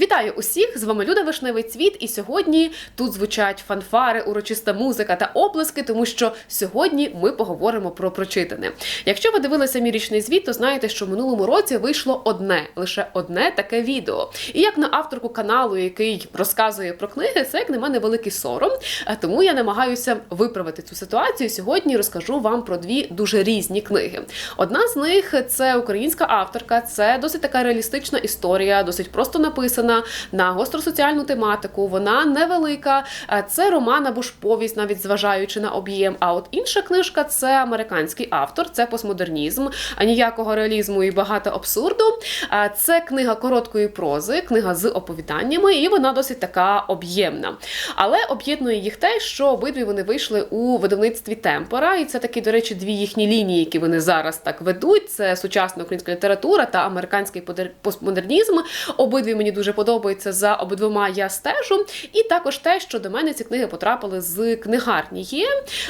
Вітаю усіх! З вами Люда Вишневий Цвіт, і сьогодні тут звучать фанфари, урочиста музика та оплески, тому що сьогодні ми поговоримо про прочитане. Якщо ви дивилися мій річний звіт, то знаєте, що в минулому році вийшло одне, лише одне таке відео. І як на авторку каналу, який розказує про книги, це як на мене великий сором. А Тому я намагаюся виправити цю ситуацію. Сьогодні розкажу вам про дві дуже різні книги. Одна з них це українська авторка, це досить така реалістична історія, досить просто написана на гостросоціальну тематику. Вона невелика. Е, Це роман або ж повість, навіть зважаючи на об'єм. А от інша книжка це американський автор, це постмодернізм, а ніякого реалізму і багато абсурду. Е, Це книга короткої прози, книга з оповіданнями, і вона досить така об'ємна. Але об'єднує їх те, що обидві вони вийшли у видавництві Темпора, і це такі, до речі, дві їхні лінії, які вони зараз так ведуть. Це сучасна українська література та американський постмодернізм. Обидві мені дуже подобаються. За обидвома я стежу. І також те, що до мене ці книги потрапили з книгарні. Є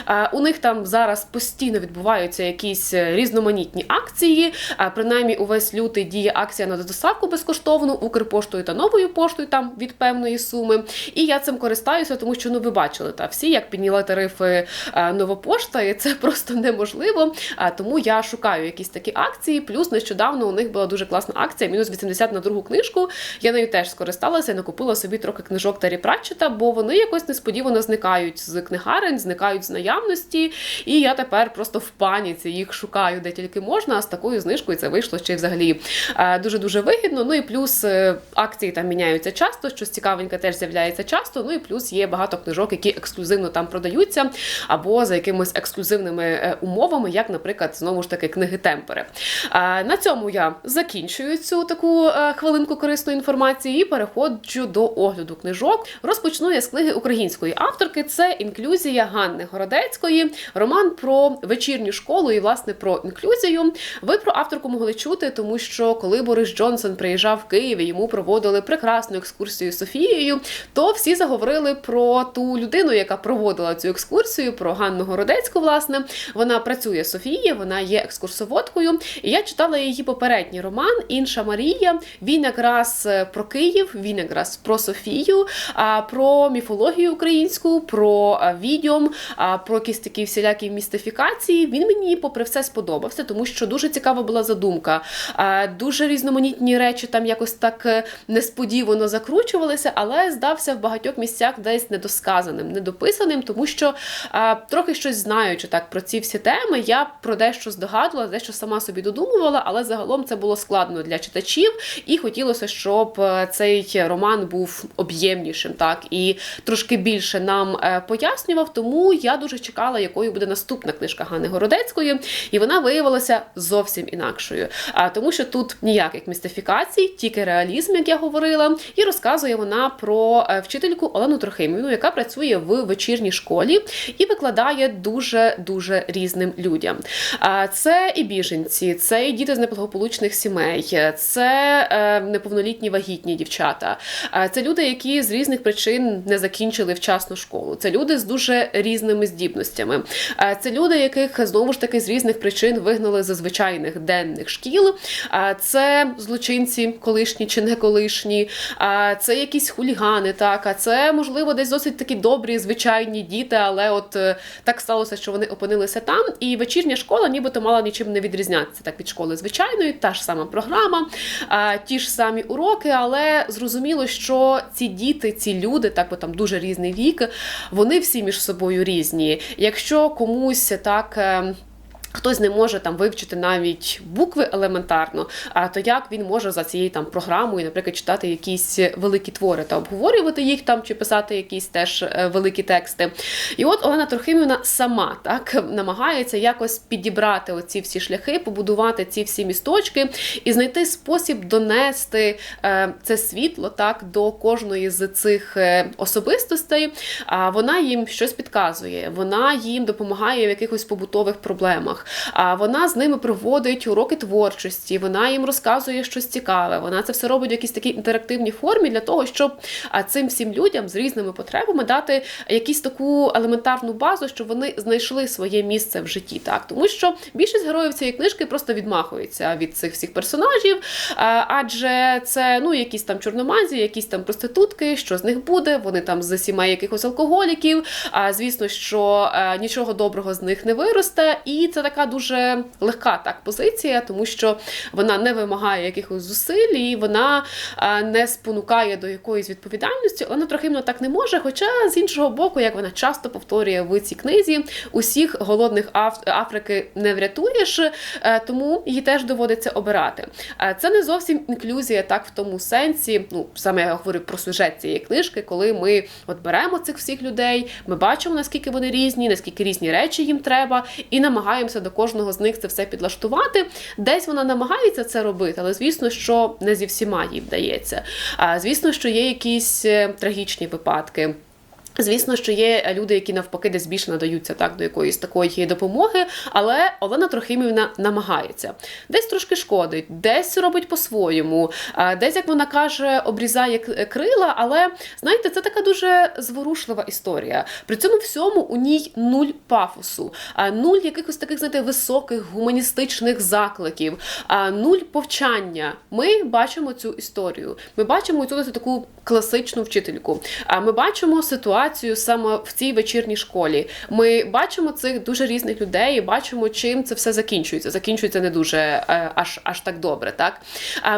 Е, у них там зараз постійно відбуваються якісь е, різноманітні акції. Е, Принаймні, увесь лютий діє акція на доставку безкоштовну Укрпоштою та новою поштою там від певної суми. І я цим користаюся, тому що ну ви бачили та всі, як підняла тарифи е, нова пошта, і це просто неможливо. Тому я шукаю якісь такі акції. Плюс нещодавно у них була дуже класна акція, мінус 80 на другу книжку. Я нею теж скористалася і накупила собі трохи книжок Террі Пратчета, бо вони якось несподівано зникають з книгарень, зникають з наявності. І я тепер просто в паніці їх шукаю де тільки можна. А з такою знижкою це вийшло ще й взагалі дуже дуже вигідно. Ну і плюс е, акції там міняються часто, щось цікавеньке теж з'являється часто. Ну і плюс є багато книжок, які ексклюзивно там продаються, або за якимись ексклюзивними е, умовами, як, наприклад, знову ж таки книги Темпери. Е, На цьому я закінчую цю таку е, хвилинку корисної інформації і переходжу до огляду книжок. Розпочну я з книги української авторки. Це інклюзія Ганни Городецької, роман про вечірню школу і власне про інклюзію. Ви про авторку могли чути, тому що коли Борис Джонсон приїжджав в Київ і йому проводили прекрасну екскурсію з Софією, то всі заговорили про ту людину, яка проводила цю екскурсію, про Ганну Городецьку. Власне, вона працює з Софією, вона є екскурсоводкою. І я читала її попередній роман Інша Марія. Він якраз е, про Київ, він якраз про Софію, про міфологію українську, про відьом, про якісь такі всілякі містифікації. Він мені, попри все, сподобався, тому що дуже цікава була задумка. Дуже різноманітні речі там якось так е, несподівано закручувалися, але здався в багатьох місцях десь недосказаним, недописаним, тому що трохи щось знаючи так про ці всі теми, я про дещо здогадувала, дещо сама собі додумувала, але загалом це було складно для читачів, і хотілося, щоб е, цей роман був об'ємнішим, так і трошки більше нам е, пояснював. Тому я дуже чекала, якою буде наступна книжка Ганни Городецької, і вона виявилася зовсім інакшою. А тому, що тут ніяких містифікацій, тільки реалізм, як я говорила, і розказує вона про е, вчительку Олену Трохимівну, яка працює в вечірній школі і викладає дуже дуже різним людям. Це і біженці, це і діти з неблагополучних сімей, це е, неповнолітні вагітні дівчата. Це люди, які з різних причин не закінчили вчасну школу. Це люди з дуже різними здібностями. Це люди, яких знову ж таки з різних причин вигнали з звичайних денних шкіл. Це злочинці, колишні чи не колишні, це якісь хулігани, так а це можливо десь досить такі добрі, звичайні діти, але от е, так сталося, що вони опинилися там. І вечірня школа, нібито мала нічим не відрізнятися так від школи звичайної, та ж сама програма, ті ж самі уроки, але зрозуміло, що ці діти, ці люди, так бо там дуже різний вік, вони всі між собою різні. Якщо комусь так. Хтось не може там вивчити навіть букви елементарно, а то як він може за цією там програмою, наприклад, читати якісь великі твори та обговорювати їх там чи писати якісь теж е, великі тексти. І от Олена Трохимівна сама так намагається якось підібрати оці всі шляхи, побудувати ці всі місточки і знайти спосіб донести е, це світло так до кожної з цих е, особистостей. А вона їм щось підказує, вона їм допомагає в якихось побутових проблемах. Знайомих. А вона з ними проводить уроки творчості, вона їм розказує щось цікаве. Вона це все робить в якійсь такій інтерактивній формі для того, щоб цим всім людям з різними потребами дати якусь таку елементарну базу, щоб вони знайшли своє місце в житті. Так, тому що більшість героїв цієї книжки просто відмахуються від цих всіх персонажів, адже це ну якісь там чорномазі, якісь там проститутки, що з них буде. Вони там з сімей якихось алкоголіків. А звісно, що е, нічого доброго з них не виросте, і це така дуже легка так позиція, тому що вона не вимагає якихось зусиль, і вона е, не спонукає до якоїсь відповідальності. Вона трохи так не може. Хоча з іншого боку, як вона часто повторює в цій книзі, усіх голодних Аф- Африки не врятуєш, е, тому її теж доводиться обирати. Е, Це не зовсім інклюзія, так в тому сенсі. Ну саме я говорю про сюжет цієї книжки, коли ми от беремо цих всіх людей, ми бачимо наскільки вони різні, наскільки різні речі їм треба, і намагаємося до кожного з них це все підлаштувати. Десь вона намагається це робити, але звісно, що не зі всіма їй вдається. А звісно, що є якісь е, трагічні випадки. Звісно, що є люди, які навпаки десь більше надаються так до якоїсь такої допомоги, але Олена Трохимівна намагається. Десь трошки шкодить, десь робить по-своєму, десь, як вона каже, обрізає крила. Але знаєте, це така дуже зворушлива історія. При цьому всьому у ній нуль пафосу, нуль якихось таких, знаєте, високих гуманістичних закликів, нуль повчання. Ми бачимо цю історію. Ми бачимо цю таку класичну вчительку. А ми бачимо ситуацію саме в цій вечірній школі. Ми бачимо цих дуже різних людей, і бачимо, чим це все закінчується. Закінчується не дуже е, аж аж так добре. Так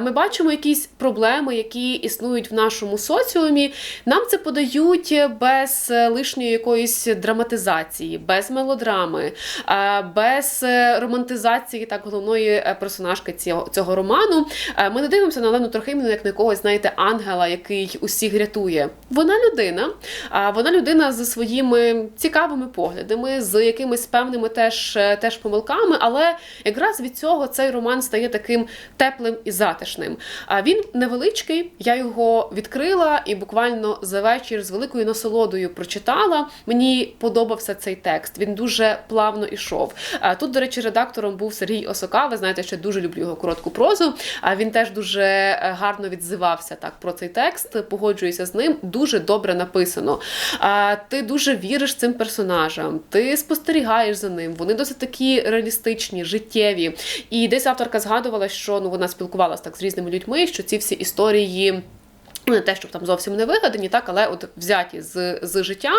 ми бачимо якісь проблеми, які існують в нашому соціумі. Нам це подають без лишньої якоїсь драматизації, без мелодрами, е, без романтизації так головної е, персонажки цього, цього роману. Ми не дивимося на Олену Трохимівну як на якогось, знаєте, ангела, який усіх рятує. Вона людина, вона людина зі своїми цікавими поглядами, з якимись певними теж, е, теж помилками, але якраз від цього цей роман стає таким теплим і затишним. А він невеличкий, я його відкрила і буквально за вечір з великою насолодою прочитала. Мені подобався цей текст. Він дуже плавно ішов. А тут, до речі, редактором був Сергій Осока. Ви знаєте, що дуже люблю його коротку прозу. А він теж дуже е, гарно відзивався так про цей текст. Погоджуюся з ним. Дуже добре написано. Ти дуже віриш цим персонажам, ти спостерігаєш за ним. Вони досить такі реалістичні, життєві. І десь авторка згадувала, що ну вона спілкувалася так з різними людьми, що ці всі історії. Не те, щоб там зовсім не вигадані, так, але от взяті з, з життя.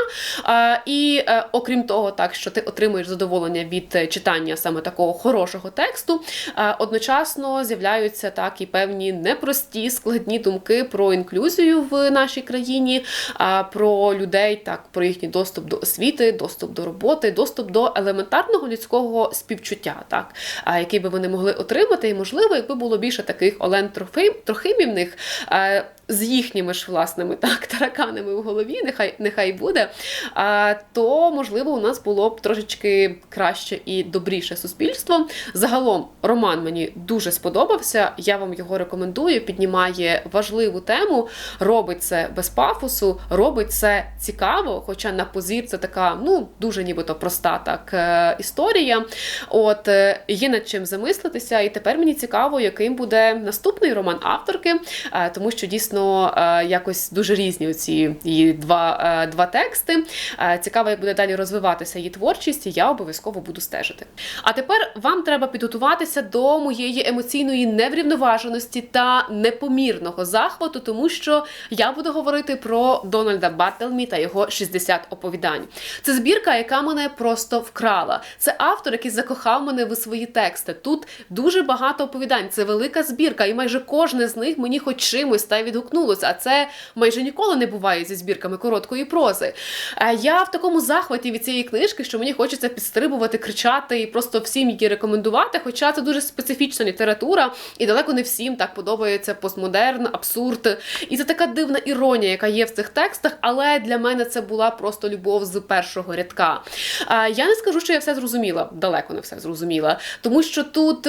А, і е, окрім того, так що ти отримуєш задоволення від е, читання саме такого хорошого тексту, е, одночасно з'являються так і певні непрості складні думки про інклюзію в нашій країні, а, про людей, так, про їхній доступ до освіти, доступ до роботи, доступ до елементарного людського співчуття, так, а, який би вони могли отримати, і можливо, якби було більше таких Олен Трохим, Трохимівних. З їхніми ж власними так тараканами в голові, нехай нехай буде. А, то можливо у нас було б трошечки краще і добріше суспільство. Загалом роман мені дуже сподобався. Я вам його рекомендую. Піднімає важливу тему, робить це без пафосу, робить це цікаво. Хоча на позір це така, ну дуже нібито проста так е, історія. От е, є над чим замислитися, і тепер мені цікаво, яким буде наступний роман авторки, е, тому що дійсно е, якось дуже різні ці її два, е, два тексти. Е, Цікаво, як буде далі розвиватися її творчість, і я обов'язково буду стежити. А тепер вам треба підготуватися до моєї емоційної неврівноваженості та непомірного захвату, тому що я буду говорити про Дональда Баттелмі та його 60 оповідань. Це збірка, яка мене просто вкрала. Це автор, який закохав мене в свої тексти. Тут дуже багато оповідань. Це велика збірка, і майже кожне з них мені хоч чимось та й відгукнулося. А це майже ніколи не буває зі збірками короткої прози. Е, Я в такому захваті від цієї книжки, що мені хочеться підстрибувати, кричати і просто всім її рекомендувати. Хоча це дуже специфічна література, і далеко не всім так подобається постмодерн, абсурд. І це така дивна іронія, яка є в цих текстах, але для мене це була просто любов з першого рядка. Е, Я не скажу, що я все зрозуміла, далеко не все зрозуміла, тому що тут.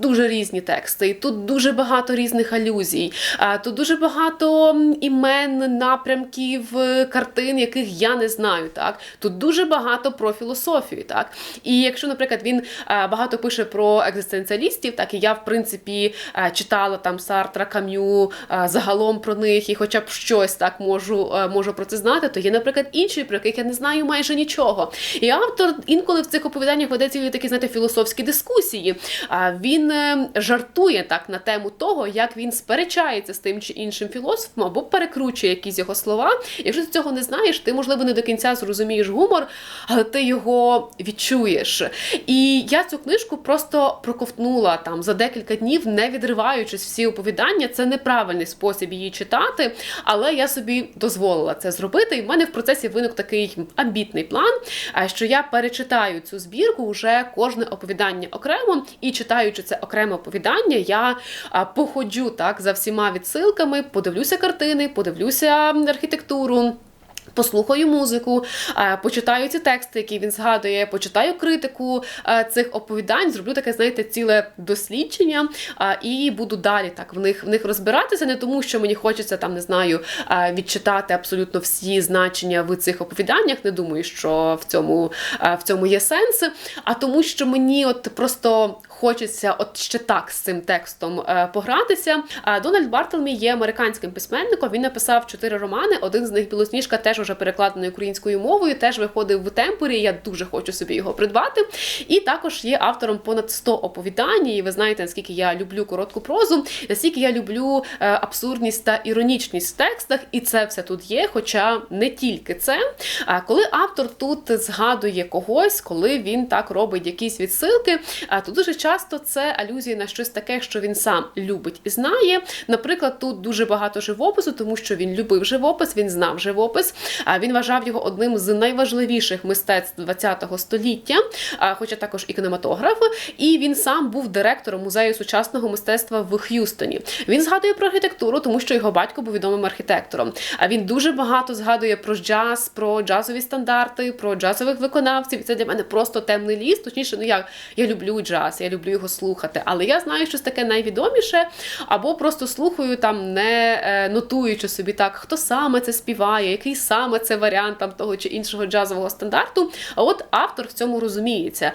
Е, дуже різні тексти, і тут дуже багато різних алюзій, тут дуже багато імен, напрямків, е, картин, яких я не знаю. Так тут дуже багато про філософію. Так і якщо, наприклад, він багато пише про екзистенціалістів, так і я в принципі читала там Сартра, Кам'ю, загалом про них, і хоча б щось так можу, можу про це знати, то є, наприклад, інші, про яких я не знаю майже нічого. І автор інколи в цих оповіданнях веде цілі такі, знаєте, філософські дискусії. А він е, жартує так на тему того, як він сперечається з тим чи іншим філософом або перекручує якісь його слова. Якщо ти цього не знаєш, ти можливо не до кінця зрозумієш гумор, але ти його відчуєш. І я цю книжку просто проковтнула там за декілька днів, не відриваючись всі оповідання. Це неправильний спосіб її читати, але я собі дозволила це зробити. І в мене в процесі виник такий амбітний план, а, що я перечитаю цю збірку вже кожне оповідання окремо, і читаючи це окреме оповідання, я походжу так за всіма відсилками, подивлюся картини, подивлюся архітектуру. Послухаю музику, почитаю ці тексти, які він згадує, почитаю критику цих оповідань, зроблю таке, знаєте, ціле дослідження і буду далі так в них в них розбиратися. Не тому, що мені хочеться там, не знаю, відчитати абсолютно всі значення в цих оповіданнях. Не думаю, що в цьому, в цьому є сенс, а тому, що мені от просто. Хочеться от ще так з цим текстом е, погратися. Дональд Бартелмі є американським письменником. Він написав чотири романи. Один з них білосніжка теж уже перекладений українською мовою, теж виходив в темпорі. Я дуже хочу собі його придбати. І також є автором понад 100 оповідань. І ви знаєте, наскільки я люблю коротку прозу, наскільки я люблю е, абсурдність та іронічність в текстах, і це все тут є. Хоча не тільки це. А коли автор тут згадує когось, коли він так робить якісь відсилки, то дуже часто це алюзії на щось таке, що він сам любить і знає. Наприклад, тут дуже багато живопису, тому що він любив живопис, він знав живопис. А він вважав його одним з найважливіших мистецтв ХХ століття, хоча також і кінематограф. І він сам був директором музею сучасного мистецтва в Х'юстоні. Він згадує про архітектуру, тому що його батько був відомим архітектором. А він дуже багато згадує про джаз, про джазові стандарти, про джазових виконавців. Це для мене просто темний ліс. Точніше, ну як я люблю джаз, я люблю його слухати. Але я знаю щось таке найвідоміше, або просто слухаю там, не е, нотуючи собі так, хто саме це співає, який саме це варіант там того чи іншого джазового стандарту. А от автор в цьому розуміється.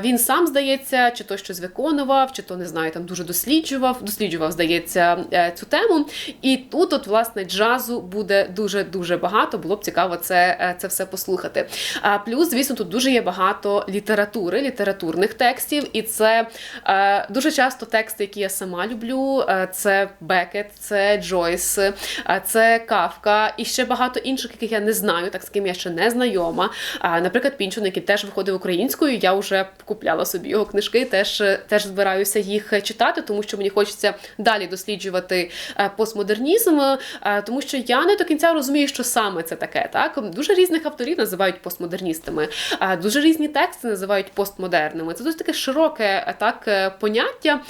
Він сам здається, чи то щось виконував, чи то не знаю, там дуже досліджував, досліджував, здається, е, цю тему. І тут, от, власне, джазу буде дуже дуже багато. Було б цікаво це, е, це все послухати. Плюс, звісно, тут дуже є багато літератури, літературних текстів, і це е, дуже часто тексти, які я сама люблю. Е, це Бекет, це Джойс, е, це Кавка і ще багато інших, яких я не знаю, так з ким я ще не знайома. А, наприклад, Пінчун, який теж виходив українською, я вже купляла собі його книжки, теж, теж збираюся їх читати, тому що мені хочеться далі досліджувати е, постмодернізм, е, тому що я не до кінця розумію, що саме це таке. Так дуже різних авторів називають постмодерністами, а дуже різні тексти називають постмодерними. Це досить таке широке е, так е, поняття.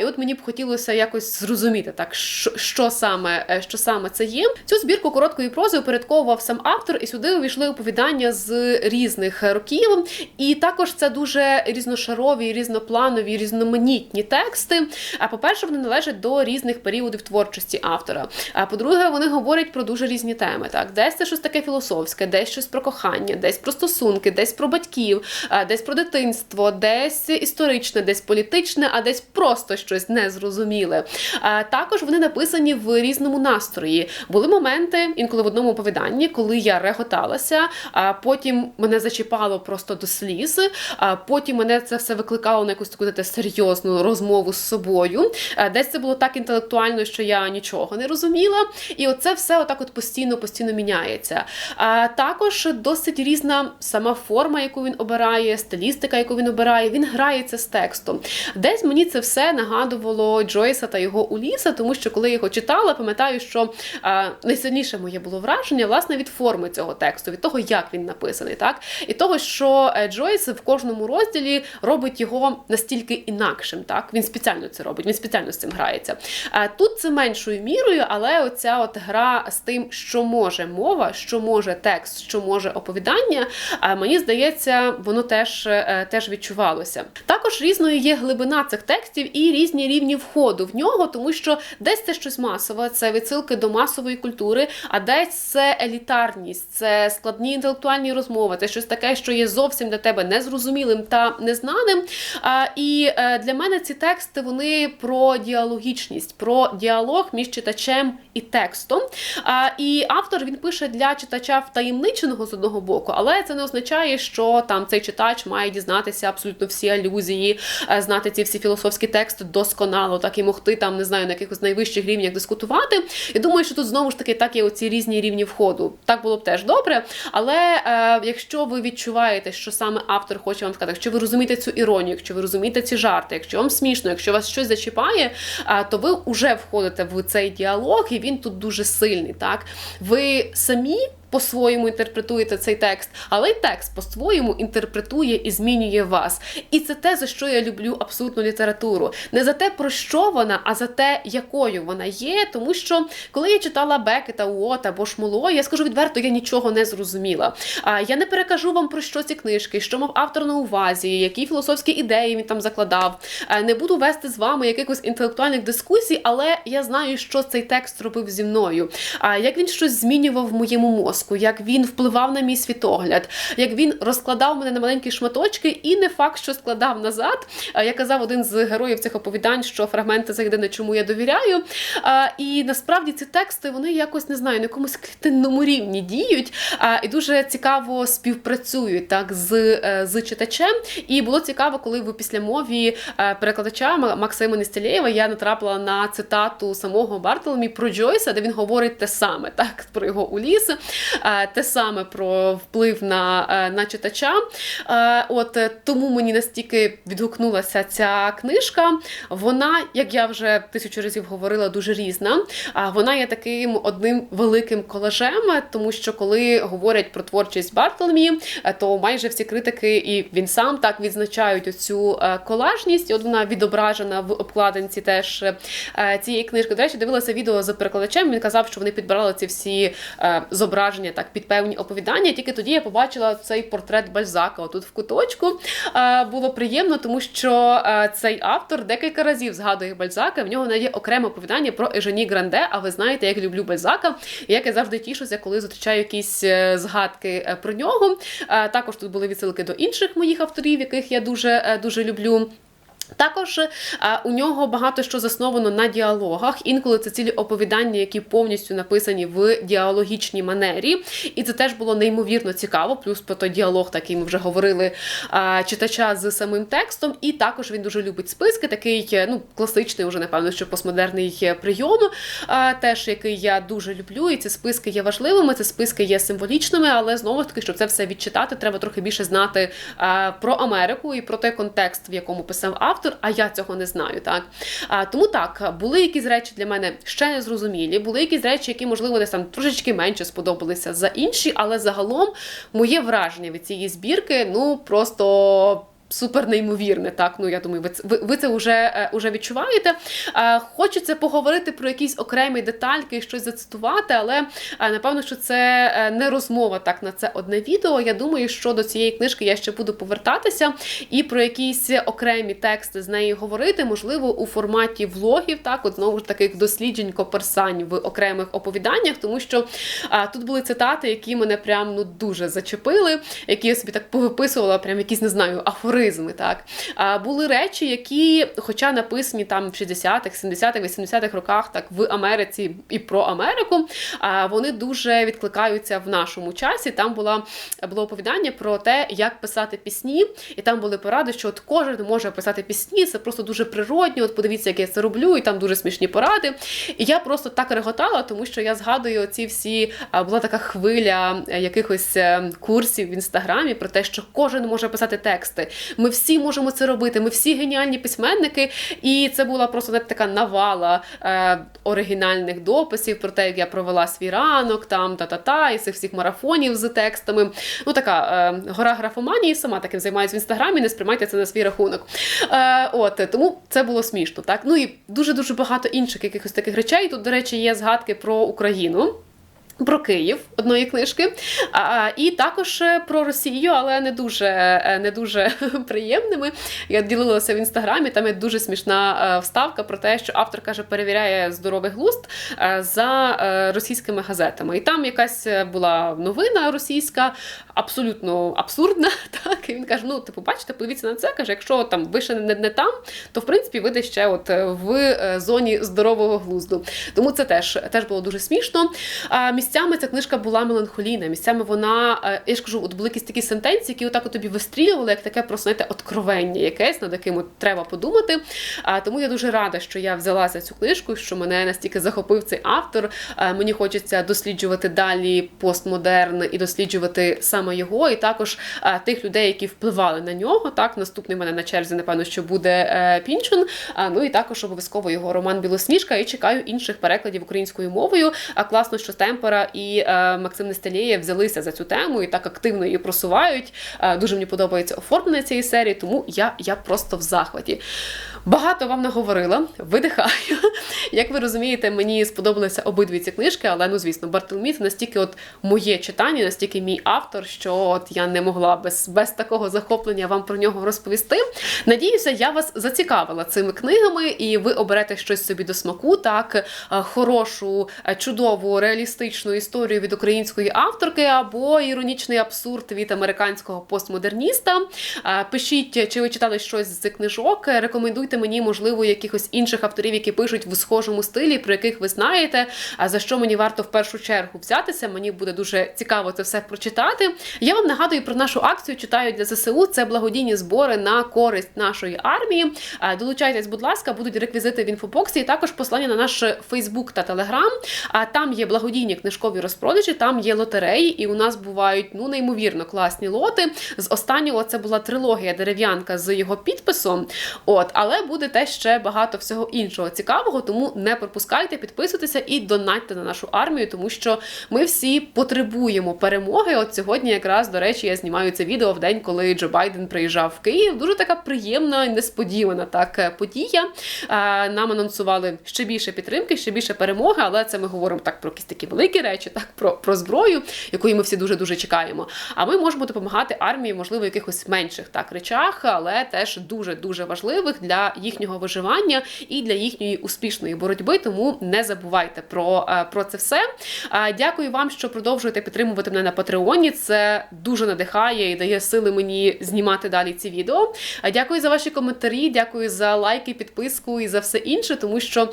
І от мені б хотілося якось зрозуміти, так що, саме е, що саме це є. Цю збірку короткої прози упорядковував сам автор, і сюди увійшли оповідання з різних років. І також це дуже різношарові, різнопланові, різноманітні тексти. А по-перше, вони належать до різних періодів творчості автора. А по-друге, вони говорять про дуже різні теми. Так, десь це щось таке філософське, десь щось про кохання, десь про стосунки, десь про батьків, десь про дитинство, десь історичне, десь політичне, а десь просто щось незрозуміле. Також вони написані в різному настрої. Були моменти, інколи в одному оповіданні, коли я реготалася, а потім мене зачіпало просто до сліз. А потім мене це все викликало на якусь таку знаєте, серйозну розмову з собою. Десь це було так інтелектуально, що я нічого не розуміла. І оце все отак от постійно, постійно міняється. А також досить різна сама форма, яку він обирає, стилістика, яку він обирає. Він грається з текстом. Десь мені це все нагадувало Джойса та його Уліса, тому що коли я його читала, пам'ятаю, що найсильніше моє було враження власне від форми цього тексту, від того, як він написаний, так і того, що е, Джойс в кожному розділі робить його настільки інакшим. Так він спеціально це робить, він спеціально з цим грається. А тут це меншою мірою, але оця от гра з тим, що може мова, що може текст, що може оповідання. А мені здається, воно теж, е, теж відчувалося. Також різно. Різною є глибина цих текстів і різні рівні входу в нього, тому що десь це щось масове, це відсилки до масової культури, а десь це елітарність, це складні інтелектуальні розмови, це щось таке, що є зовсім для тебе незрозумілим та незнаним. І е, для мене ці тексти вони про діалогічність, про діалог між читачем і текстом. І автор він пише для читача втаємниченого з одного боку, але це не означає, що там цей читач має дізнатися абсолютно всі алюзії, знати ці всі філософські тексти досконало, так і могти там не знаю на якихось найвищих рівнях дискутувати. І думаю, що тут знову ж таки так є оці різні рівні входу. Так було б теж добре. Але е, якщо ви відчуваєте, що саме автор хоче вам сказати, якщо ви розумієте цю іронію, якщо ви розумієте ці жарти, якщо вам смішно, якщо вас щось зачіпає, е, то ви вже входите в цей діалог, і він тут дуже сильний. Так, ви самі по-своєму інтерпретуєте цей текст, але й текст по-своєму інтерпретує і змінює вас. І це те, за що я люблю абсолютно літературу. Не за те, про що вона, а за те, якою вона є. Тому що коли я читала Бекета, Уота або Шмоло, я скажу відверто, я нічого не зрозуміла. А я не перекажу вам про що ці книжки, що мав автор на увазі, які філософські ідеї він там закладав. Не буду вести з вами якихось інтелектуальних дискусій, але я знаю, що цей текст робив зі мною. А як він щось змінював в моєму мозку мозку, як він впливав на мій світогляд, як він розкладав мене на маленькі шматочки, і не факт, що складав назад. Я казав один з героїв цих оповідань, що фрагменти це єдине, чому я довіряю. І насправді ці тексти вони якось не знаю, на якомусь клітинному рівні діють і дуже цікаво співпрацюють так з е, з читачем. І було цікаво, коли в післямові е, перекладача Максима Нестілєєва я натрапила на цитату самого Бартоломі про Джойса, де він говорить те саме, так про його уліс. Е, те саме про вплив на е, на читача. Е, от Тому мені настільки відгукнулася ця книжка. Вона, як я вже тисячу разів говорила, дуже різна. Вона є таким одним великим колажем, тому що коли говорять про творчість Бартоломі, то майже всі критики, і він сам так відзначають оцю колажність. От вона відображена в обкладинці теж цієї книжки. До речі, дивилася відео за перекладачем. Він казав, що вони підбирали ці всі зображення враження так під певні оповідання. Тільки тоді я побачила цей портрет Бальзака. Отут в куточку було приємно, тому що цей автор декілька разів згадує Бальзака. В нього є окреме оповідання про Ежені Гранде. А ви знаєте, як люблю Бальзака, і як я завжди тішуся, коли зустрічаю якісь е, згадки е, про нього. Також тут були відсилки до інших моїх авторів, яких я дуже е, дуже люблю. Також е, у нього багато що засновано на діалогах. Інколи це цілі оповідання, які повністю написані в діалогічній манері. І це теж було неймовірно цікаво. Плюс про той діалог, такий ми вже говорили а, читача з самим текстом. І також він дуже любить списки, такий е, ну, класичний, уже напевно, що постмодерний е, прийом, теж який я дуже люблю. І ці списки є важливими, ці списки є символічними, але знову ж таки, щоб це все відчитати, треба трохи більше знати про Америку і про той контекст, в якому писав автор автор, а я цього не знаю. Так а, Тому так, були якісь речі для мене ще не зрозумілі, були якісь речі, які, можливо, десь там трошечки менше сподобалися за інші, але загалом моє враження від цієї збірки ну просто супер неймовірне. Так, ну я думаю, ви ви, ви це вже е, вже відчуваєте. Е, хочеться поговорити про якісь окремі детальки, щось зацитувати, але е, напевно, що це не розмова так на це одне відео. Я думаю, що до цієї книжки я ще буду повертатися і про якісь окремі тексти з нею говорити, можливо, у форматі влогів, так, от знову ж таких досліджень, коперсань в окремих оповіданнях, тому що а, тут були цитати, які мене прям ну дуже зачепили, які я собі так повиписувала, прям якісь не знаю, афори афоризми. Так а були речі, які, хоча написані там в 60-х, 70-х, 80-х роках, так в Америці і про Америку, а вони дуже відкликаються в нашому часі. Там була було оповідання про те, як писати пісні, і там були поради, що от кожен може писати пісні, це просто дуже природньо. От подивіться, як я це роблю, і там дуже смішні поради. І я просто так реготала, тому що я згадую ці всі була така хвиля е, якихось е, курсів в інстаграмі про те, що кожен може писати тексти. Ми всі можемо це робити. Ми всі геніальні письменники, і це була просто не така навала е, оригінальних дописів про те, як я провела свій ранок, там та-та-та, і цих всіх марафонів з текстами. Ну така е, гора графоманії, сама таким займаюся в інстаграмі. Не сприймайте це на свій рахунок. Е, От тому це було смішно. Так, ну і дуже дуже багато інших якихось таких речей. Тут, до речі, є згадки про Україну. Про Київ одної книжки, а, і також е, про Росію, але не дуже е, не дуже приємними. Я ділилася в інстаграмі. Там є дуже смішна е, вставка про те, що автор каже, перевіряє здоровий глузд е, за російськими газетами. І там якась була новина російська, абсолютно абсурдна. Так і він каже: ну, типу, бачите, подивіться на це. каже, якщо там ви ще не, не там, то в принципі ви десь ще от е, в е, зоні здорового глузду. Тому це теж теж було дуже смішно. А, місцями ця книжка була меланхолійна. Місцями вона, е, я ж кажу, от були якісь такі сентенції, які отак от тобі вистрілювали, як таке просто знаєте, откровення якесь, над яким от треба подумати. А, тому я дуже рада, що я взялася цю книжку, що мене настільки захопив цей автор. Мені хочеться досліджувати далі постмодерн і досліджувати саме його, і також а, тих людей, які впливали на нього. Так, наступний мене на черзі, напевно, що буде е, Пінчун. А, ну і також обов'язково його роман Білосніжка. І чекаю інших перекладів українською мовою. А класно, що Стемпера і е, Максим Нестелєєв взялися за цю тему і так активно її просувають. Е, дуже мені подобається оформлення цієї серії, тому я, я просто в захваті. Багато вам наговорила, видихаю. Як ви розумієте, мені сподобалися обидві ці книжки, але ну звісно, Бартоломій це настільки от моє читання, настільки мій автор, що от я не могла без, без такого захоплення вам про нього розповісти. Надіюся, я вас зацікавила цими книгами, і ви оберете щось собі до смаку, так е, хорошу, е, чудову, реалістичну історію від української авторки або іронічний абсурд від американського постмодерніста. Е, Пишіть, чи ви читали щось з цих книжок. Рекомендуйте мені, можливо, якихось інших авторів, які пишуть в схожому стилі, про яких ви знаєте. А за що мені варто в першу чергу взятися? Мені буде дуже цікаво це все прочитати. Я вам нагадую про нашу акцію читаю для ЗСУ. Це благодійні збори на користь нашої армії. Долучайтесь, будь ласка, будуть реквізити в інфобоксі. І також послання на наш Фейсбук та Телеграм. А там є благодійні книжкові розпродажі, там є лотереї, і у нас бувають ну неймовірно класні лоти. З останнього це була трилогія дерев'янка з його підписом. От, але буде теж ще багато всього іншого цікавого, тому не пропускайте, підписуйтеся і донатьте на нашу армію, тому що ми всі потребуємо перемоги. От сьогодні, якраз до речі, я знімаю це відео в день, коли Джо Байден приїжджав в Київ. Дуже така приємна, і несподівана так е, подія. Е, Нам анонсували ще більше підтримки, ще більше перемоги, але це ми говоримо так про якісь такі великі речі, так про, про зброю, якої ми всі дуже дуже чекаємо. А ми можемо допомагати армії, можливо, в якихось менших так речах, але теж дуже дуже важливих для їхнього виживання і для їхньої успішної боротьби. Тому не забувайте про, е, про це все. Е, Дякую вам, що продовжуєте підтримувати мене на Патреоні. Це дуже надихає і дає сили мені знімати далі ці відео. Е, Дякую за ваші коментарі, дякую за лайки, підписку і за все інше, тому що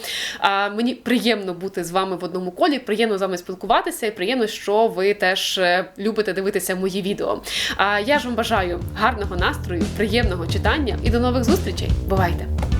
мені приємно бути з вами в одному колі, приємно з вами спілкуватися, і приємно, що ви теж любите дивитися мої відео. Я ж вам бажаю гарного настрою, приємного читання і до нових зустрічей. Бувайте! Freude.